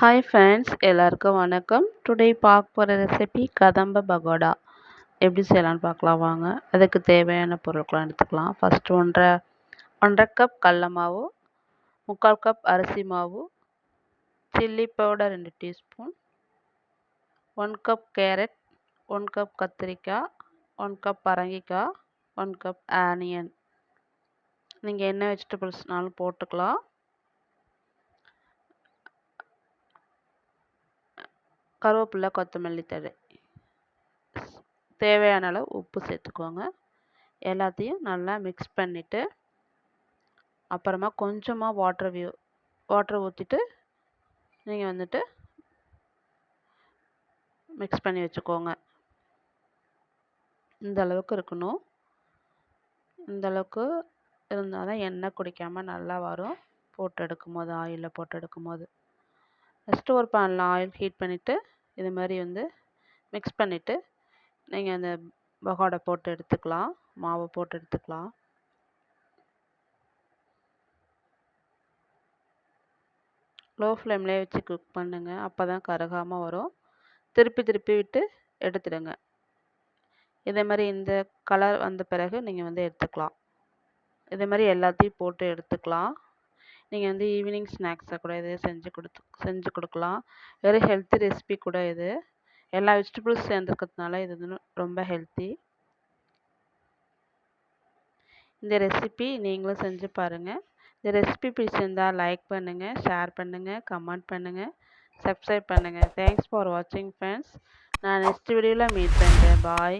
Hi friends எல்லாருக்கும் வணக்கம். Today பார்க்க போகிற ரெசிபி கதம்ப பகோடா. எப்படி செய்யலாம்னு பார்க்கலாம் வாங்க. அதுக்கு தேவையான பொருட்களாம் எடுத்துக்கலாம். ஃபஸ்ட்டு ஒன்றரை ஒன்றரை கப் கடல மாவு முக்கால் கப் அரிசி மாவு சில்லி பவுடர் ரெண்டு teaspoon one cup carrot one cup கத்திரிக்காய் ஒன் கப் பரங்கிக்காய் ஒன் கப் ஆனியன் நீங்கள் என்ன வெஜிடபிள்ஸ்னாலும் போட்டுக்கலாம். கருவேப்பிலை கொத்தமல்லி தழை. தேவையான அளவு உப்பு சேர்த்துக்கோங்க. எல்லாத்தையும் நல்லா மிக்ஸ் பண்ணிவிட்டு அப்புறமா கொஞ்சமாக வாட்டர் வியூ வாட்டர் ஊற்றிட்டு நீங்கள் வந்துட்டு மிக்ஸ் பண்ணி வச்சுக்கோங்க. இந்த அளவுக்கு இருக்கணும். இந்த அளவுக்கு இருந்தால் தான் எண்ணெய் குடிக்காமல் நல்லா வரும். போட்டு எடுக்கும் போது ஆயிலில் போட்டு எடுக்கும் போது ஃபஸ்ட்டு ஒரு பேனில் ஆயில் ஹீட் பண்ணிவிட்டு இது மாதிரி வந்து மிக்ஸ் பண்ணிவிட்டு நீங்கள் அந்த பகோடா போட்டு எடுத்துக்கலாம் மாவை போட்டு எடுத்துக்கலாம். லோ ஃப்ளேம்லேயே வச்சு குக் பண்ணுங்கள் அப்போ தான் கருகாமல் வரும். திருப்பி திருப்பி விட்டு எடுத்துடுங்க. இதே மாதிரி இந்த கலர் வந்த பிறகு நீங்கள் வந்து எடுத்துக்கலாம். இதே மாதிரி எல்லாத்தையும் போட்டு எடுத்துக்கலாம். நீங்கள் வந்து ஈவினிங் ஸ்நாக்ஸாக கூட இது செஞ்சு கொடுத்து செஞ்சு கொடுக்கலாம். வெறும் ஹெல்த்தி ரெசிபி கூட இது. எல்லா வெஜிடபிள்ஸ் சேர்ந்துருக்கிறதுனால இது வந்து ரொம்ப ஹெல்த்தி இந்த ரெசிபி நீங்களும் செஞ்சு பாருங்கள் இந்த ரெசிபி பிடிச்சிருந்தால் லைக் பண்ணுங்கள் ஷேர் பண்ணுங்கள் கமெண்ட் பண்ணுங்கள் சப்ஸ்கிரைப் பண்ணுங்கள் தேங்க்ஸ் ஃபார் வாட்சிங் ஃப்ரெண்ட்ஸ் நான் நெக்ஸ்ட் வீடியோவில் மீட் பண்ணுறேன் பாய்